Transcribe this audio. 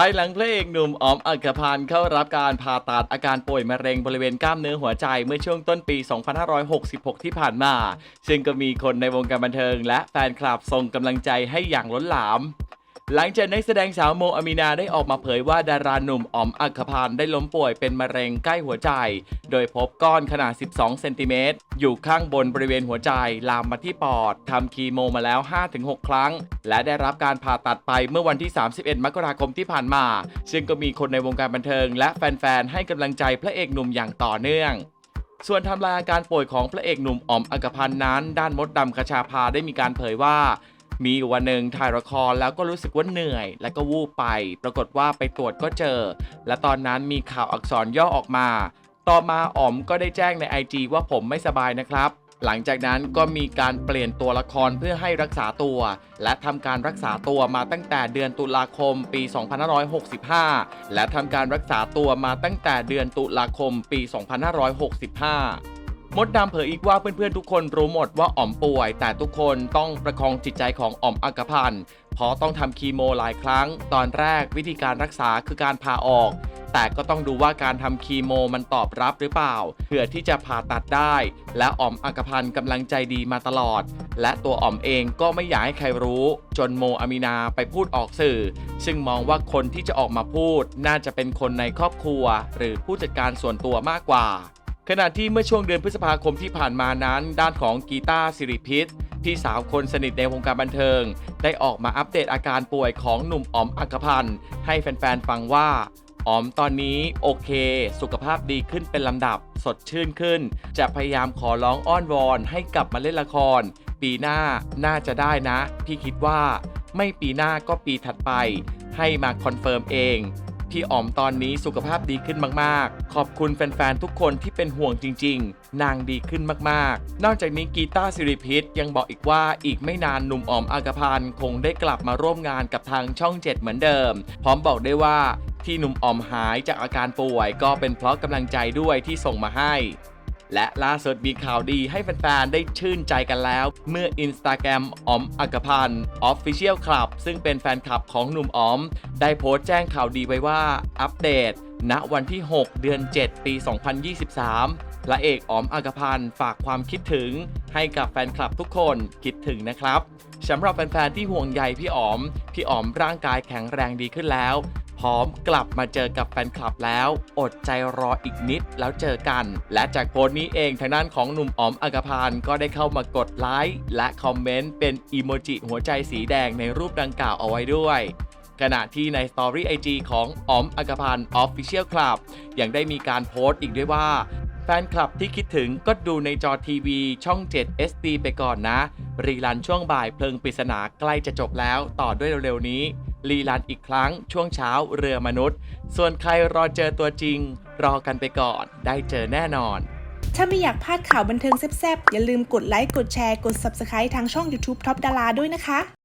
ภายหลังพระเอกหนุ่มอ๋อมอักพันธ์เข้ารับการผ่าตัดอาการป่วยมะเร็งบริเวณกล้ามเนื้อหัวใจเมื่อช่วงต้นปี 2566 ที่ผ่านมา ซึ่งก็มีคนในวงการบันเทิงและแฟนคลับส่งกำลังใจให้อย่างล้นหลาม หลังจากนักแสดงสาวโมอามีนาได้ออกมาเผยว่าดาราหนุ่มอ๋อมอักพันธ์ได้ล้มป่วยเป็นมะเร็งใกล้หัวใจ โดยพบก้อนขนาด 12 เซนติเมตรอยู่ข้างบนบริเวณหัวใจ ลามมาที่ปอดทำคีโมมาแล้ว 5-6 ครั้ง และได้รับการผ่าตัดไปเมื่อวันที่ 31 มกราคมที่ผ่านมา ซึ่งก็มีคนในวงการบันเทิง และแฟนๆให้กำลังใจพระเอกหนุ่มอย่างต่อเนื่องส่วนทำลายอาการป่วยของพระเอกหนุ่มอ๋อมอักพันธ์นั้น ด้านมดดำคชาภาได้มีการเผยว่า มีวันหนึ่งถ่ายละครแล้วก็รู้สึกว่าเหนื่อย และก็วูบไป ปรากฏว่าไปตรวจก็เจอ และตอนนั้นมีข่าวอักษรย่อออกมา ต่อมาอ๋อมก็ได้แจ้งใน IG ว่าผมไม่สบายนะครับ หลังจากนั้นก็มีการเปลี่ยนตัวละครเพื่อให้รักษาตัว และทำการรักษาตัวมาตั้งแต่เดือนตุลาคมปี 2565 และทำการรักษาตัวมาตั้งแต่เดือนตุลาคมปี 2565 มดดำเผยอีกว่าเพื่อนๆทุกคนรู้หมดว่าอ๋อมป่วย แต่ทุกคนต้องประคองจิตใจของอ๋อมอักพันธ์เพราะต้องทำคีโมหลายครั้ง ตอนแรกวิธีการรักษาคือการผ่าออก แต่ก็ต้องดูว่าการทำคีโมมันตอบรับหรือเปล่าเพื่อที่จะผ่าตัดได้ และอ๋อมอักพันธ์กำลังใจดีมาตลอด และตัวอ๋อมเองก็ไม่อยากให้ใครรู้ จนโมอามีนาไปพูดออกสื่อ ซึ่งมองว่าคนที่จะออกมาพูด น่าจะเป็นคนในครอบครัว หรือผู้จัดการส่วนตัวมากกว่า ขณะที่เมื่อช่วงเดือนพฤษภาคมที่ผ่านมานั้น ด้านของกีตาร์สิริพิษพี่สาวคนสนิทในวงการบันเทิง ได้ออกมาอัปเดตอาการป่วยของหนุ่มอ๋อมอักพันธ์ให้แฟนๆฟังว่าอ๋อมตอนนี้โอเค สุขภาพดีขึ้นเป็นลำดับสดชื่นขึ้น จะพยายามขอร้องอ้อนวอนให้กลับมาเล่นละคร ปีหน้าน่าจะได้นะ พี่คิดว่า ไม่ปีหน้าก็ปีถัดไป ให้มาคอนเฟิร์มเอง พี่อ๋อมตอนนี้สุขภาพดีขึ้นมากๆ ขอบคุณแฟนๆ ทุกคนที่เป็นห่วงจริง ๆ นางดีขึ้นมากๆ นอกจากนี้กีตาร์สิริพิษยังบอกอีกว่าอีกไม่นานหนุ่มอ๋อมอากพันธ์คงได้กลับมาร่วมงานกับทางช่อง 7 เหมือนเดิม พร้อมบอกได้ว่าที่หนุ่มอ๋อมหายจากอาการป่วย ก็เป็นเพราะกำลังใจด้วยที่ส่งมาให้ และล่าสุดมีข่าวดีให้แฟนๆ ได้ชื่นใจกันแล้ว เมื่อ Instagram ออมอักพันธ์ Official Club ซึ่งเป็นแฟนคลับของหนุ่มออม ได้โพสต์แจ้งข่าวดีไว้ว่า อัปเดต ณวันที่ 6 เดือน 7 ปี 2023พระเอกออมอักพันธ์ฝากความคิดถึงให้กับแฟนคลับทุกคนคิดถึงนะครับสำหรับแฟนๆ ที่ห่วงใยพี่อ๋อม พี่อ๋อมร่างกายแข็งแรงดีขึ้นแล้ว พร้อมกลับมาเจอกับแฟนคลับแล้ว อดใจรออีกนิดแล้วเจอกัน และจากโพสต์นี้เองทางด้านของหนุ่มอ๋อมอักพันก็ได้เข้ามากดไลค์และคอมเมนต์เป็นอีโมจิหัวใจสีแดงในรูปดังกล่าวเอาไว้ด้วยขณะที่ในสตอรี่ไอจของอ๋อมอักพันธ์ Official Club ยังได้มีการโพสต์อีกด้วยว่า แฟนคลับที่คิดถึงก็ดูในจอทีวีช่อง 7 SD ไปก่อนนะ รีลันช่วงบ่ายเพลิงปริศนาใกล้จะจบแล้วต่อด้วยเร็วๆนี้ รีลันอีกครั้งช่วงเช้าเรือมนุษย์ ส่วนใครรอเจอตัวจริง รอกันไปก่อนได้เจอแน่นอน ถ้าไม่อยากพลาดข่าวบันเทิงแซ่บๆ อย่าลืมกดไลค์ กดแชร์ กด Subscribe ทางช่อง YouTube Top ดาราด้วยนะคะ